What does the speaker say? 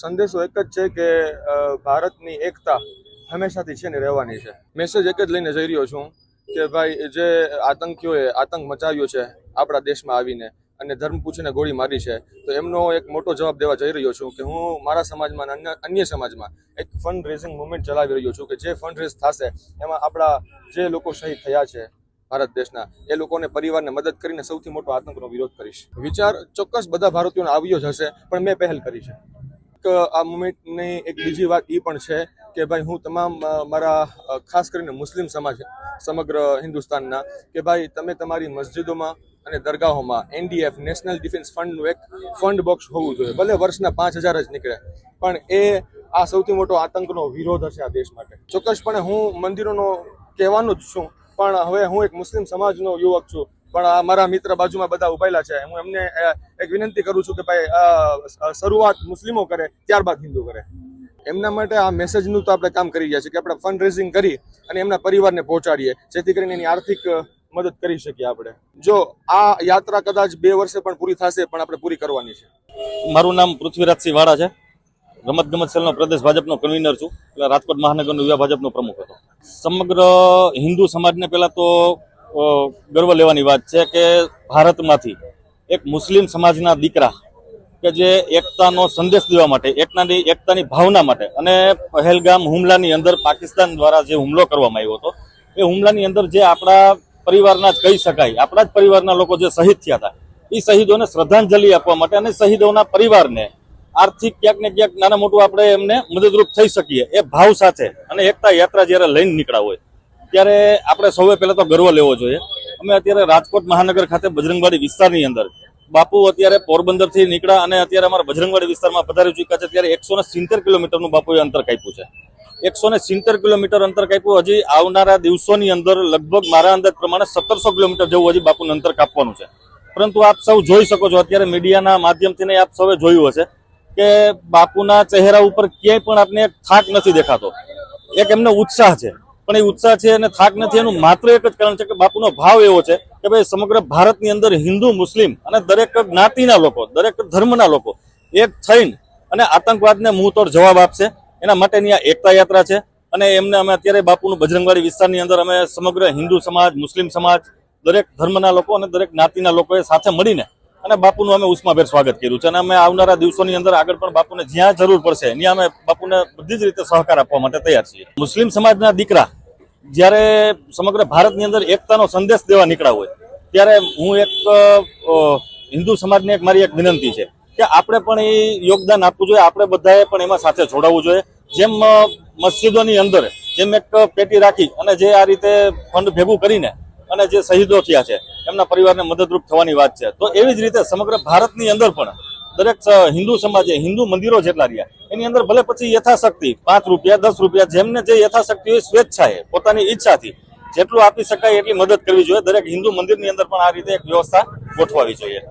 સંદેશો એક જ છે કે ભારતની એકતા હંમેશાથી છે ને રહેવાની છે. મેસેજ એક જ લઈને જઈ રહ્યો છું કે ભાઈ જે આતંકીઓએ આતંક મચાવ્યો છે આપણા દેશમાં આવીને અને ધર્મ પૂછીને ગોળી મારી છે, તો એમનો એક મોટો જવાબ દેવા જઈ રહ્યો છું કે હું મારા સમાજમાં અન્ય અન્ય સમાજમાં એક ફંડ રેઝિંગ મુવમેન્ટ ચલાવી રહ્યો છું કે જે ફંડ રેઝ થશે, એમાં આપણા જે લોકો શહીદ થયા છે ભારત દેશના, એ લોકોને પરિવારને મદદ કરીને સૌથી મોટો આતંકનો વિરોધ કરીશ. વિચાર ચોક્કસ બધા ભારતીયોને આવ્યો જ હશે, પણ મેં પહેલ કરી છે. આ મુમેન્ટની એક બીજી વાત એ પણ છે કે ભાઈ હું તમામ મારા ખાસ કરીને મુસ્લિમ સમાજ સમગ્ર હિન્દુસ્તાનના, કે ભાઈ તમે તમારી મસ્જિદોમાં અને દરગાહોમાં એનડીએફ, નેશનલ ડિફેન્સ ફંડનું એક ફંડ બોક્સ હોવું જોઈએ, ભલે વર્ષના પાંચ હજાર જ નીકળે, પણ એ આ સૌથી મોટો આતંકનો વિરોધ હશે આ દેશ માટે. ચોક્કસપણે હું મંદિરોનો કહેવાનું જ છું, પણ હવે હું એક મુસ્લિમ સમાજનો યુવક છું પણ મારા મિત્ર બાજુમાં બધા ઉભાયેલા છે. હું એમને એક વિનંતી કરું છું કે ભાઈ શરૂઆત મુસ્લિમો કરે, ત્યારબાદ હિન્દુ કરે. એમના માટે આ મેસેજનું તો આપણે કામ કરી રહ્યા છીએ કે આપણે ફંડ રેઝિંગ કરી અને એમના પરિવારને પહોંચાડીએ, જેથી કરીને એની આર્થિક મદદ કરી શકીએ આપણે. જો આ યાત્રા કદાચ બે વર્ષે પણ પૂરી થશે, પણ આપણે પૂરી કરવાની છે. મારું નામ પૃથ્વીરાજસિંહ વાળા છે. રમત ગમત સેલનો પ્રદેશ ભાજપનો કન્વીનર છું. એટલે રાજકોટ મહાનગરનો યુવા ભાજપનો પ્રમુખ હતો. સમગ્ર હિન્દુ સમાજને પહેલાં તો ગર્વ લેવાની વાત છે કે ભારતમાંથી એક મુસ્લિમ સમાજના દીકરા કે જે એકતાનો સંદેશ દેવા માટે, એકતાની એકતાની ભાવના માટે અને પહેલગામ હુમલાની અંદર પાકિસ્તાન દ્વારા જે હુમલો કરવામાં આવ્યો હતો, એ હુમલાની અંદર જે આપણા પરિવારના જ કહી શકાય, આપણા જ પરિવારના લોકો જે શહીદ થયા હતા એ શહીદોને શ્રદ્ધાંજલિ આપવા માટે અને શહીદોના પરિવારને આર્થિક ક્યાંક ને ક્યાંક નાના મોટું આપણે એમને મદદરૂપ થઈ શકીએ, એ ભાવ સાથે અને એકતા યાત્રા જ્યારે લઈને નીકળ્યા હોય ત્યારે આપણે સૌએ પહેલાં તો ગર્વ લેવો જોઈએ. અમે અત્યારે રાજકોટ મહાનગર ખાતે બજરંગવાડી વિસ્તારની અંદર બાપુ અત્યારે પોરબંદરથી નીકળ્યા અને અત્યારે અમારા બજરંગવાડી વિસ્તારમાં પધારી ચૂક્યા છે. ત્યારે એકસો ને સિત્તેર કિલોમીટરનું બાપુએ અંતર કાપ્યું છે. એકસો ને સિત્તેર કિલોમીટર અંતર કાપ્યું, હજી આવનારા દિવસોની અંદર લગભગ મારા અંદાજ પ્રમાણે સત્તરસો કિલોમીટર જેવું હજી બાપુનું અંતર કાપવાનું છે. પરંતુ આપ સૌ જોઈ શકો છો, અત્યારે મીડિયાના માધ્યમથી આપ સૌએ જોયું હશે કે બાપુના ચહેરા ઉપર ક્યાંય પણ આપને એક થાક નથી દેખાતો. એક એમનો ઉત્સાહ છે. પણ એ ઉત્સાહ છે અને થાક નથી, એનું માત્ર એક જ કારણ છે કે બાપુનો ભાવ એવો છે કે ભાઈ સમગ્ર ભારતની અંદર હિન્દુ, મુસ્લિમ અને દરેક જ્ઞાતિના લોકો, દરેક ધર્મના લોકો એક થઈને અને આતંકવાદને મુંહતોડ જવાબ આપશે. એના માટેની આ એકતા યાત્રા છે અને એમને અમે અત્યારે બાપુનું બજરંગવાડી વિસ્તારની અંદર અમે સમગ્ર હિન્દુ સમાજ, મુસ્લિમ સમાજ, દરેક ધર્મના લોકો અને દરેક જ્ઞાતિના લોકોએ સાથે મળીને અને બાપુનું અમે ઉષ્માભેર સ્વાગત કર્યું છે અને અમે આવનારા દિવસોની અંદર આગળ પણ બાપુને જ્યાં જરૂર પડશે ત્યાં અમે બાપુને બધી જ રીતે સહકાર આપવા માટે તૈયાર છીએ. મુસ્લિમ સમાજના દીકરા જ્યારે સમગ્ર ભારતની અંદર એકતાનો સંદેશ દેવા નીકળ્યા હોય, ત્યારે હું એક હિન્દુ સમાજને એક મારી એક વિનંતી છે કે આપણે પણ એ યોગદાન આપવું જોઈએ, આપણે બધાએ પણ એમાં સાથે જોડાવવું જોઈએ. જેમ મસ્જિદોની અંદર જેમ એક પેટી રાખી અને જે આ રીતે ફંડ ભેગું કરીને અને જે શહીદો થયા છે, એમના પરિવારને મદદરૂપ થવાની વાત છે. તો એવી જ રીતે સમગ્ર ભારતની અંદર પણ દરેક હિન્દુ સમાજે હિન્દુ મંદિરો જેટલા રહ્યા એની અંદર ભલે પછી યથાશક્તિ, પાંચ રૂપિયા, દસ રૂપિયા, જેમને જે યથાશક્તિ હોય સ્વેચ્છાએ, પોતાની ઈચ્છાથી, જેટલું આપી શકાય એટલી મદદ કરવી જોઈએ. દરેક હિન્દુ મંદિરની અંદર પણ આ રીતે એક વ્યવસ્થા ગોઠવાવી જોઈએ.